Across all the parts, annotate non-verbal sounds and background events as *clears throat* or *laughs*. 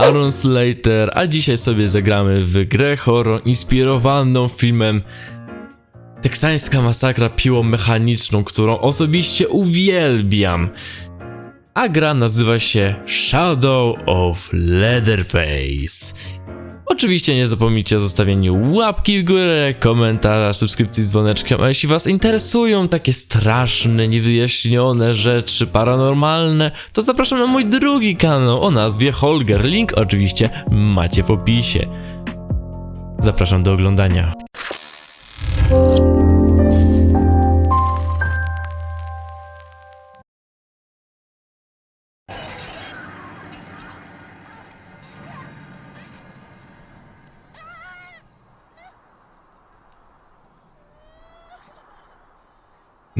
Aaron Slater, a dzisiaj sobie zagramy w grę horror inspirowaną filmem Teksańska masakra piłą mechaniczną, którą osobiście uwielbiam. A gra nazywa się Shadow of Leatherface. Oczywiście nie zapomnijcie o zostawieniu łapki w górę, komentarza, subskrypcji z dzwoneczkiem, a jeśli was interesują takie straszne, niewyjaśnione rzeczy paranormalne, to zapraszam na mój drugi kanał o nazwie Holger. Link oczywiście macie w opisie. Zapraszam do oglądania.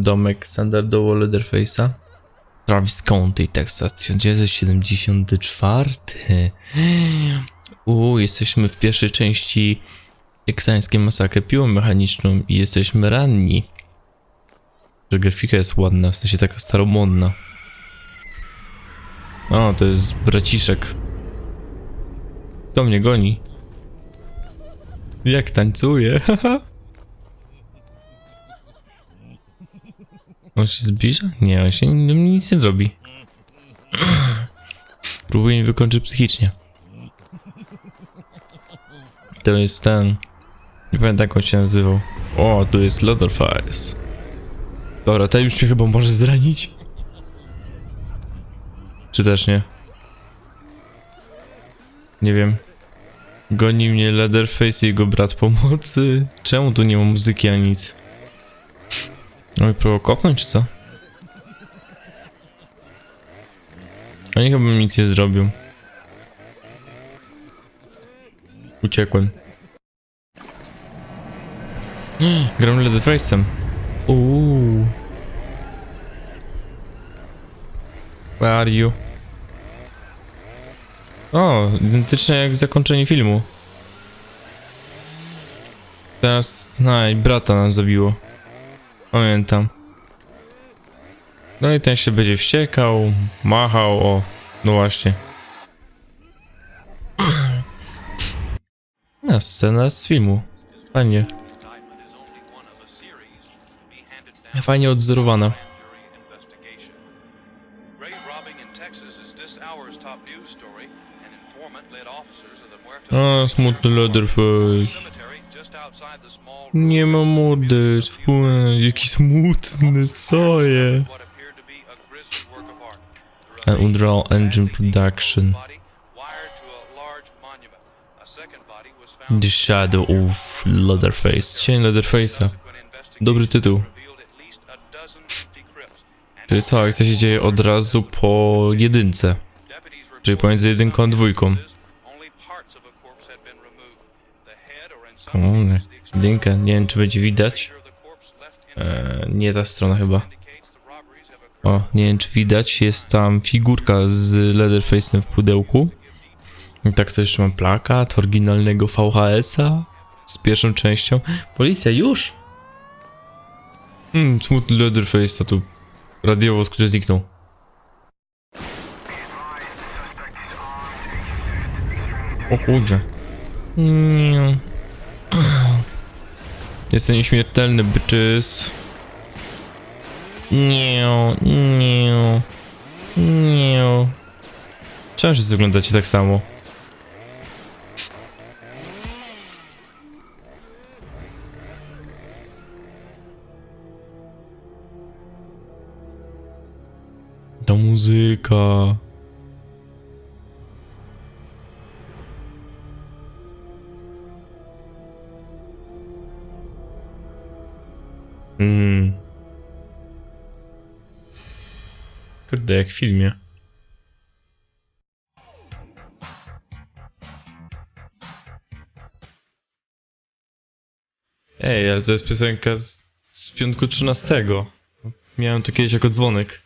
Domek standardowo Leatherface'a. Travis County, Texas, 1974. *gasps* Uuu, jesteśmy w pierwszej części teksańskiej masakry piłą mechaniczną i jesteśmy ranni. Że grafika jest ładna, w sensie taka staromodna. O, to jest braciszek. To mnie goni. Jak tańcuje, haha. *laughs* On się zbliża? Nie, on się do mnie nic nie zrobi. *clears throat* Próbuje mnie wykończyć psychicznie. To jest ten... Nie pamiętam jak on się nazywał. O, tu jest Leatherface. Dobra, ten już mnie chyba może zranić. Czy też nie? Nie wiem. Goni mnie Leatherface i jego brat pomocy. Czemu tu nie ma muzyki ani nic? No i próbował kopnąć, czy co? Oni chyba mi nic nie zrobią. Uciekłem. *gasps* Gram Leatherface'em. Uuu. Where are you? O, identycznie jak zakończenie filmu. Teraz, no i brata nam zabiło. Pamiętam. No i ten się będzie wściekał, machał, o, no właśnie. *clears throat* A scena z filmu. Fajnie. Fajnie odzorowana. A, smutny Leatherface. Nie ma mody, spójrz, jaki smutny, co je? Unreal Engine Production. The Shadow of Leatherface. Cień Leatherface'a. Dobry tytuł. Czyli co, akcja się dzieje od razu po jedynce. Czyli pomiędzy jedynką a dwójką. Kurde, jedynkę, nie wiem czy będzie widać. Eee, nie ta strona chyba. O, nie wiem czy widać, jest tam figurka z Leatherface'em w pudełku. I tak to jeszcze mam plakat oryginalnego VHS-a z pierwszą częścią. Policja, już! Hmm, smutny Leatherface, a tu radiowo, który zniknął. O kurczę. Nie. Jestem nieśmiertelny, bitches. Nie, nie, nie. Czemu wszyscy wyglądacie tak samo? Ta muzyka. Kurde, jak w filmie. Ej, ale to jest piosenka z, z piątku 13. Miałem to kiedyś jako dzwonek.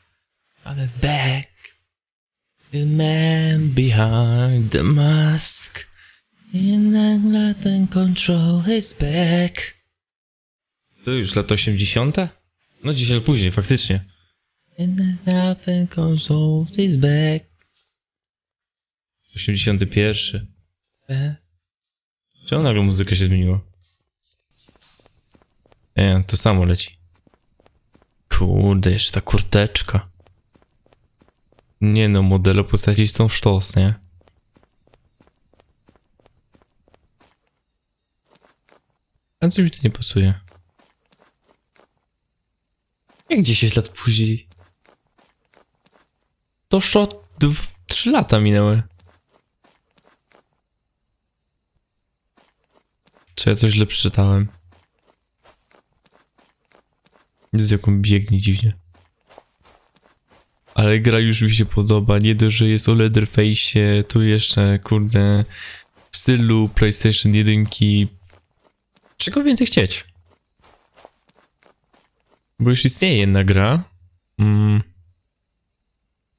Ale back. The man behind the mask. In the control his back. To już lata 80? No dzisiaj albo później, faktycznie. And consoles his back. 81. E? Czemu nagle muzyka się zmieniła? Nie, to samo leci. Kurde, jeszcze ta kurteczka. Nie no, modele postaci są sztos, nie? A co mi to nie pasuje? Jak 10 lat później? To szot... 3 lata minęły. Czy ja coś źle przeczytałem? Z jaką biegnie dziwnie. Ale gra już mi się podoba. Nie dość, że jest o Leatherface, tu jeszcze, kurde, w stylu PlayStation 1. Czego więcej chcieć? Bo już istnieje jedna gra. Mm.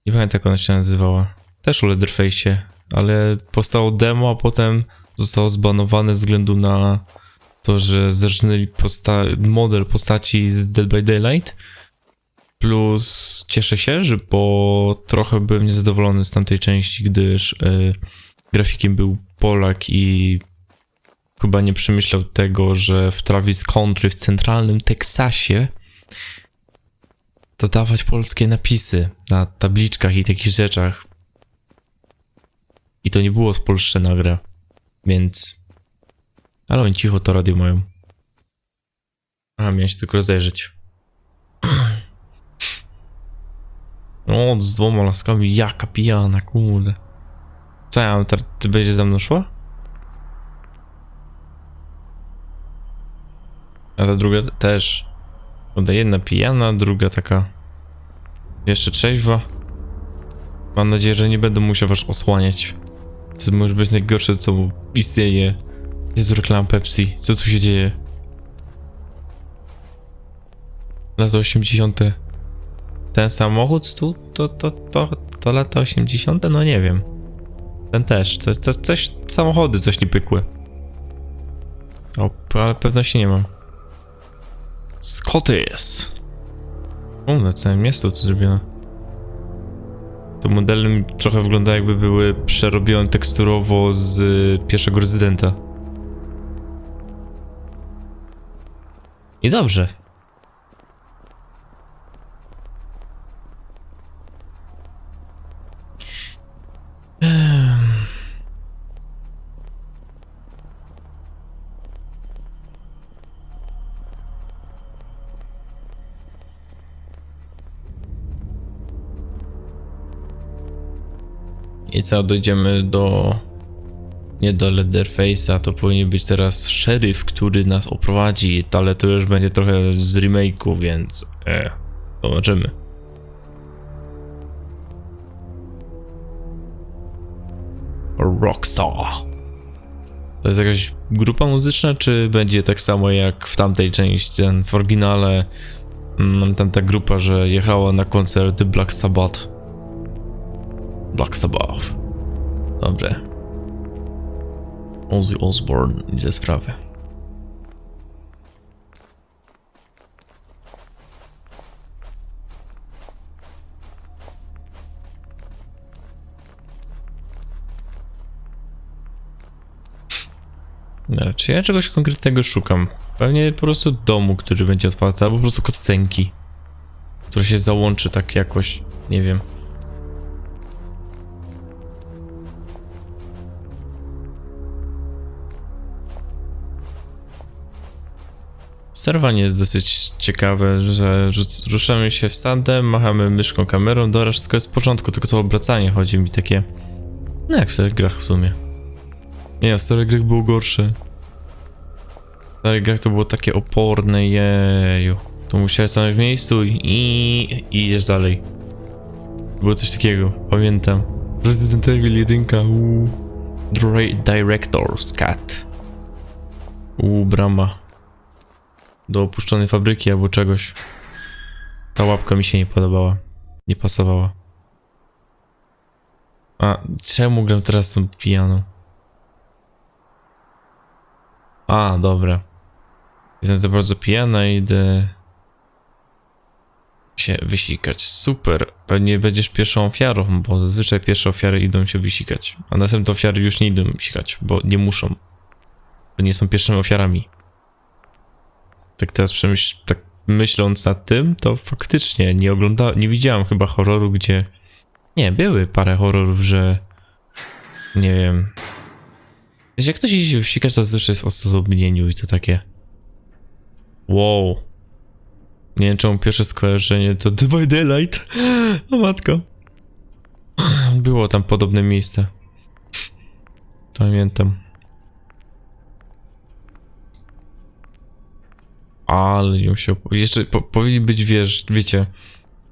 Nie pamiętam jak ona się nazywała. Też o Leatherface, ale powstało demo, a potem zostało zbanowane ze względu na to, że zerżnęli posta- model postaci z Dead by Daylight. Plus cieszę się, że bo trochę byłem niezadowolony z tamtej części, gdyż e, grafikiem był Polak i chyba nie przemyślał tego, że w Travis Country w centralnym Teksasie dodawać polskie napisy na tabliczkach i takich rzeczach. I to nie było spolszczona gra, więc... Ale oni cicho to radio mają. A, miałem się tylko rozejrzeć. O, z dwoma laskami, jaka pijana, kurde. Co ja teraz, ty będziesz ze mną szła? A ta druga też. Kurde, jedna pijana, druga taka... Jeszcze trzeźwa. Mam nadzieję, że nie będę musiał was osłaniać. To może być najgorsze, co istnieje. Jest reklama Pepsi. Co tu się dzieje? Lata 80. Ten samochód tu, to, to, to, to lata 80? No nie wiem. Ten też. Coś, coś, coś samochody coś nie pykły. O, ale pewności nie mam. Scottis. O, na całym miasto tu zrobiono. To modele trochę wygląda jakby były przerobione teksturowo z y, pierwszego rezydenta. I dobrze. I co, dojdziemy do... Nie do Leatherface'a, to powinien być teraz szeryf, który nas oprowadzi, ale to już będzie trochę z remake'u, więc... E, zobaczymy. Rockstar. To jest jakaś grupa muzyczna, czy będzie tak samo jak w tamtej części, ten w oryginale, mm, tam ta grupa, że jechała na koncert Black Sabbath. Black Sabbath. Dobrze. Ozzy Osbourne idzie sprawy. No, czy ja czegoś konkretnego szukam? Pewnie po prostu domu, który będzie otwarty, albo po prostu kostcenki, które się załączy tak jakoś, nie wiem. Sterowanie jest dosyć ciekawe, że ruszamy się w sandem, machamy myszką, kamerą, dobra, wszystko jest w porządku, tylko to obracanie chodzi mi takie... No jak w starych grach w sumie. Nie, w starych grach było gorsze. W starych grach to było takie oporne, jeju. Tu musiałeś stanąć w miejscu i, i, i idziesz dalej. Było coś takiego, pamiętam. Resident Evil 1, uuu. Director's Cut. Uuu, brama do opuszczonej fabryki albo czegoś. Ta łapka mi się nie podobała. Nie pasowała. A czemu gram teraz tą pijaną? A, dobra. Jestem za bardzo pijana i idę... się wysikać. Super. Pewnie będziesz pierwszą ofiarą, bo zazwyczaj pierwsze ofiary idą się wysikać. A następne ofiary już nie idą sikać, bo nie muszą. Bo nie są pierwszymi ofiarami. Tak teraz przemyśl, tak myśląc nad tym, to faktycznie nie ogląda, nie widziałem chyba horroru, gdzie... Nie, były parę horrorów, że... Nie wiem... Jak ktoś idzie wysikać, to zazwyczaj jest w osobnieniu i to takie... Wow. Nie wiem, czemu pierwsze skojarzenie to Divide Daylight. *gasps* O matko. Było tam podobne miejsce. Pamiętam. Ale ją się... Jeszcze po, powinien być, wiesz, wiecie...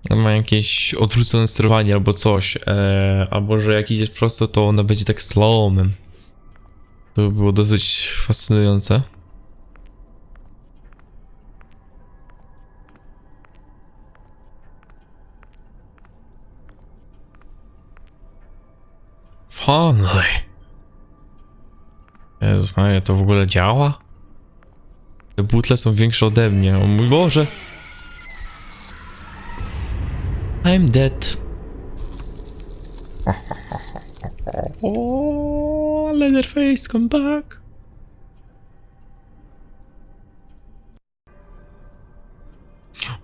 Ma jakieś odwrócone sterowanie albo coś. E, albo że jak idziesz prosto, to ona będzie tak slowem. To by było dosyć fascynujące. Finally. Jezu Maria, to w ogóle działa? Te butle są większe ode mnie, o mój Boże! I'm dead. O, Leatherface, come back.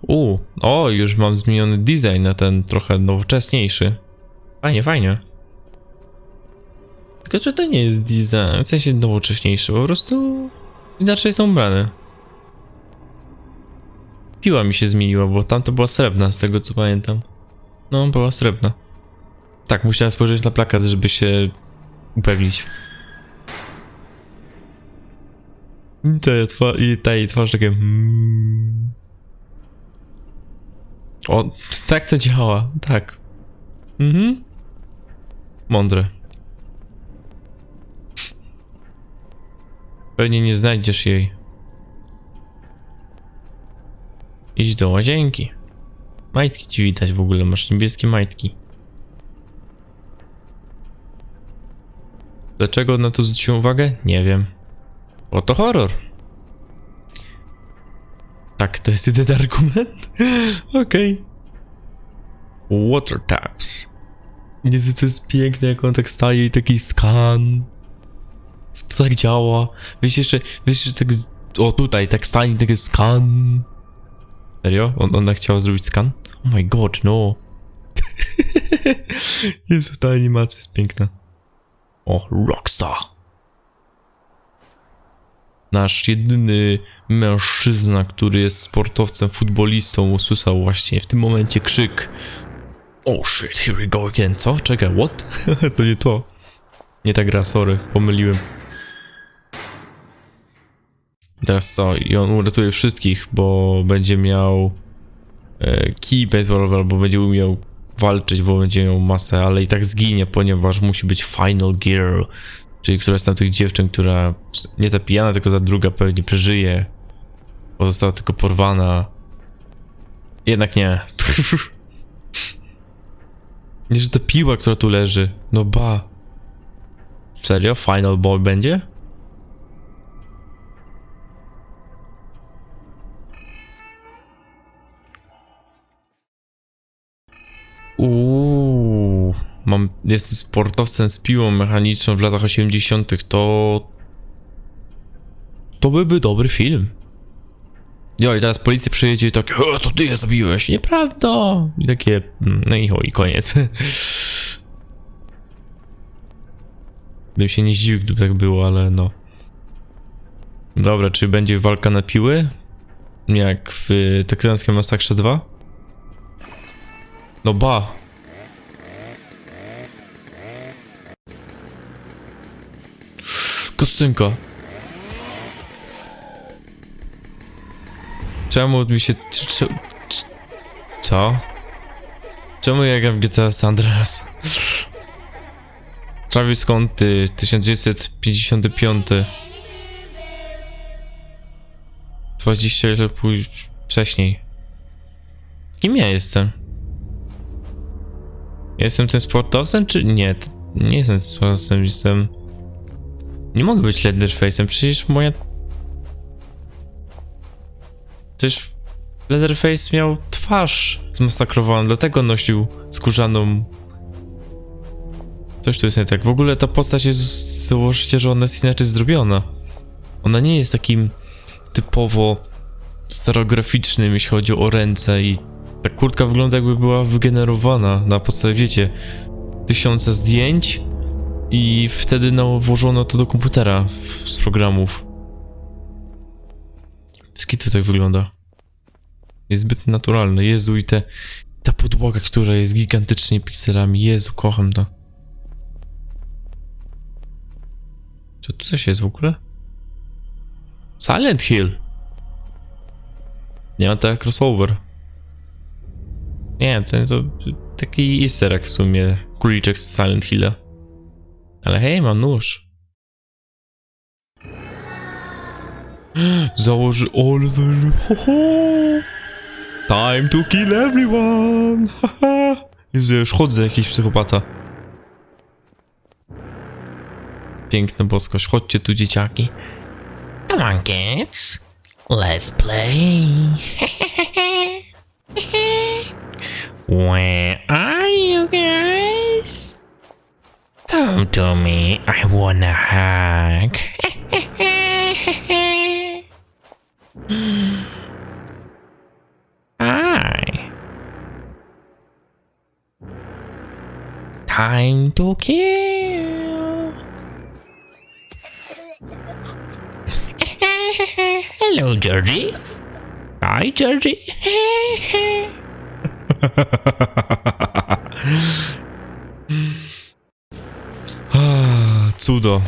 U, o, już mam zmieniony design na ten trochę nowocześniejszy. Fajnie, fajnie. Tylko czy to nie jest design, w sensie nowocześniejszy, po prostu inaczej są ubrane. Piła mi się zmieniła, bo tamta była srebrna, z tego co pamiętam. No, była srebrna. Tak, musiałem spojrzeć na plakat, żeby się upewnić. Ta, twa I ta jej twarz takie... mm. O, tak to działa, tak. Mhm. Mądre. Pewnie nie znajdziesz jej. Idź do łazienki. Majtki ci widać w ogóle, masz niebieskie majtki. Dlaczego na to zwróciłem uwagę? Nie wiem. Bo to horror. Tak, to jest jedyny *laughs* argument? Okej. Water taps. Jezu, to jest piękne, jak on tak staje i taki skan. To tak działa. Wiesz jeszcze, wiesz jeszcze tak... O, tutaj, tak stanie, taki skan. Serio? On, ona chciała zrobić skan? Oh my god, no. *laughs* Jezu, ta animacja jest piękna. O, Rockstar. Nasz jedyny mężczyzna, który jest sportowcem, futbolistą, usłyszał właśnie w tym momencie krzyk. Oh shit, here we go again. Co? Czekaj, what? *laughs* to nie to. Nie ta gra, sorry, pomyliłem. Teraz co? I on uratuje wszystkich, bo będzie miał e, kij baseballowy, albo będzie umiał walczyć, bo będzie miał masę, ale i tak zginie, ponieważ musi być Final Girl, czyli któraś z tamtych dziewczyn, która nie ta pijana, tylko ta druga pewnie przeżyje, bo została tylko porwana. Jednak nie. *laughs* Nie, że ta piła, która tu leży. No ba. Serio? Final Boy będzie? Mam, jestem sportowcem z piłą mechaniczną w latach 80. To. To byłby dobry film. Jo, i teraz policja przyjedzie i tak, o, to ty je zabiłeś, nieprawda. I takie, mm, no i, i koniec. *laughs* Bym się nie zdziwił, gdyby tak było, ale no. Dobra, czy będzie walka na piły? Jak w Teksańskim Masakrze 2? No ba. Kostynka. Czemu mi się... Co? Czemu ja gram w GTA San Andreas? Travis Conty, 1955. 20 lat wcześniej. Kim ja jestem? Jestem tym sportowcem, czy nie? Nie jestem sportowcem, jestem... Nie mogę być Leatherface'em, przecież moja... Przecież Leatherface miał twarz zmasakrowana, dlatego nosił skórzaną... Coś tu jest nie tak. W ogóle ta postać jest, założycie, że ona jest inaczej zrobiona. Ona nie jest takim typowo stereograficznym, jeśli chodzi o ręce i ta kurtka wygląda jakby była wygenerowana na podstawie, wiecie, tysiące zdjęć i wtedy no, włożono to do komputera z programów. Skitu tak wygląda. Jest zbyt naturalne. Jezu i te... Ta podłoga, która jest gigantycznie pikselami. Jezu, kocham to. Co tu coś jest w ogóle? Silent Hill. Nie ma tak crossover. Nie, to, to taki easter egg w sumie. Króliczek z Silent Hilla. Ale hej, mam nóż. *gasps* Założy... Założy... Ho, ho. Time to kill everyone! Haha! Jezu, ja już chodzę, jakiś psychopata. Piękna boskość. Chodźcie tu, dzieciaki. Come on, kids. Let's play. *laughs* Where are you guys? Come to me. I wanna hug. *gasps* Hi. Time to kill. *laughs* Hello, Georgie. Hi, Georgie. *laughs* *laughs* Cudo.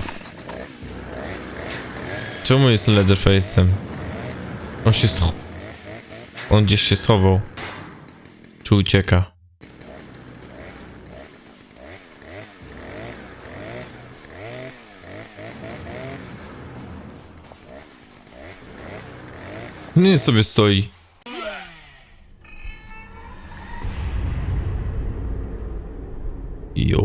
Czemu jest Leatherface'em? On się scho... On gdzieś się schował. Czy ucieka? Nie sobie stoi. Jo.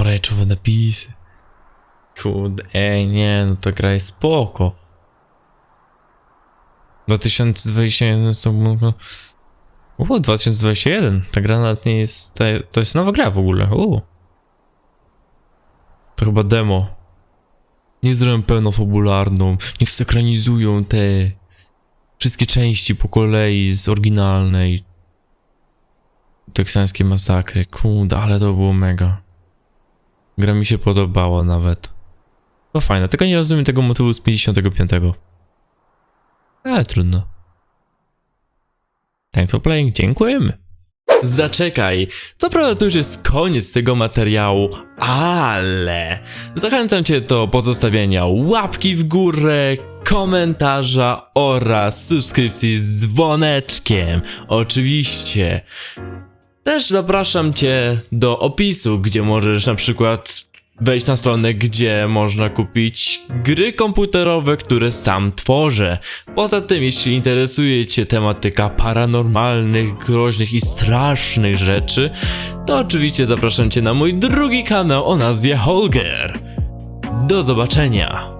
Oręczowe napisy. Ej, nie, no ta gra jest spoko. 2021 są... O, 2021. Ta gra nawet nie jest... To, to jest nowa gra w ogóle. U. To chyba demo. Nie zrobią pełnofabularną. Niech sekranizują te... Wszystkie części po kolei z oryginalnej. Teksańskie masakry. Kurde, ale to było mega. Gra mi się podobała nawet. To fajne, tylko nie rozumiem tego motywu z 55. Ale trudno. Time for playing, dziękujemy. Zaczekaj, co prawda to już jest koniec tego materiału, ale zachęcam Cię do pozostawienia łapki w górę, komentarza oraz subskrypcji z dzwoneczkiem. Oczywiście. Też zapraszam Cię do opisu, gdzie możesz na przykład wejść na stronę, gdzie można kupić gry komputerowe, które sam tworzę. Poza tym, jeśli interesuje Cię tematyka paranormalnych, groźnych i strasznych rzeczy, to oczywiście zapraszam Cię na mój drugi kanał o nazwie Holger. Do zobaczenia!